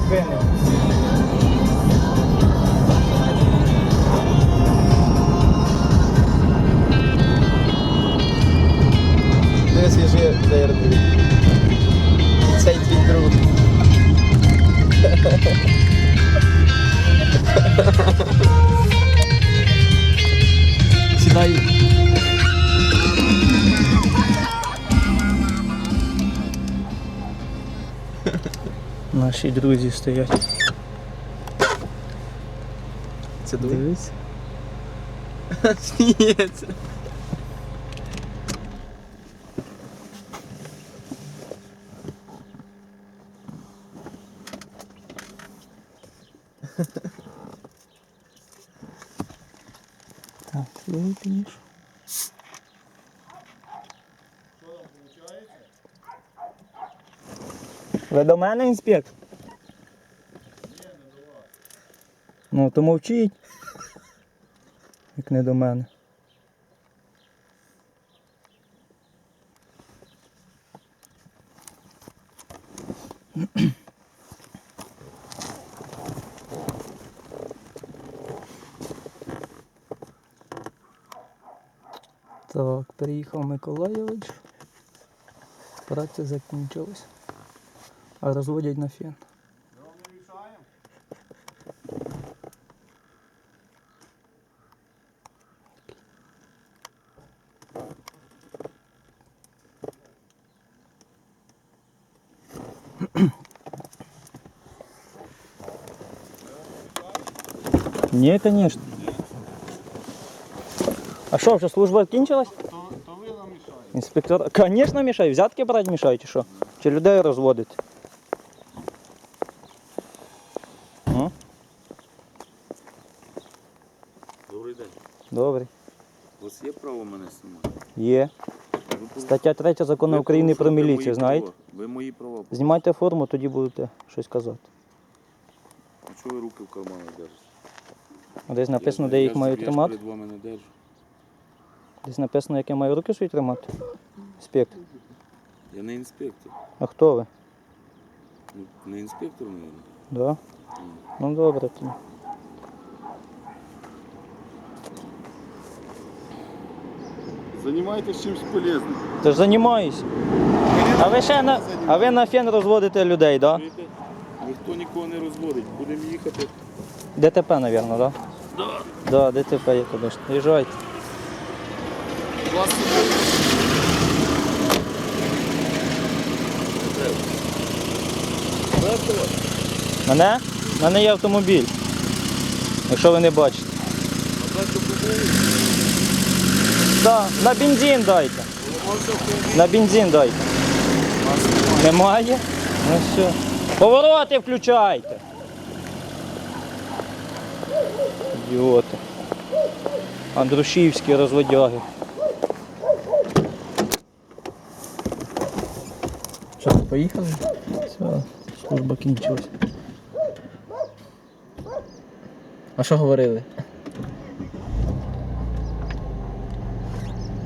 arrependem. CG verde. Sei de drudo. Se daí. Ha Наші друзі стоять. Це Дивись. Сміється. Так, вип'єш. Ви до мене інспектор? Ні, не жива. Ну, то мовчіть. Як не до мене. Так, приїхав Миколайович. Праця закінчилась. А розводять на фен. Ні, звісно. А що, вже служба кінчилась? То, то ви нам мішаєте. Інспектор. Звісно, мішаю. Взятки брати мішають, чи що? Чи людей розводити? День. Добре. У вас є право мене знімати? Є. Ви Стаття 3 закону ви України про порушуєте міліцію, мої знаєте? права. Ви мої права. Знімайте форму, тоді будете щось казати. А чого ви руки в карманах держите? Десь написано, Я- де я їх ж- маю Я ж тримати. перед вами не держу. Десь написано, як я маю руки свої тримати. Інспектор. Я не інспектор. А хто ви? Ну, не інспектор, мабуть. Да? Ну добре тоді. Займайтесь чимось полезним. Ти ж займаюсь. А ви ще на, а ви на фен розводите людей, так? Да? Чуєте? Ніхто нікого не розводить. Будемо їхати. ДТП, мабуть, так? Да? Да. Да, ДТП є, звісно. Їжджайте. Мене? У мене є автомобіль. Якщо ви не бачите. Да, на бензин дайте. На бензин дайте. Немає? Ну все. Повороти включайте. Ідіоти. Андрушівські розводяги. Що, поїхали? Все, служба кінчилась. А що говорили?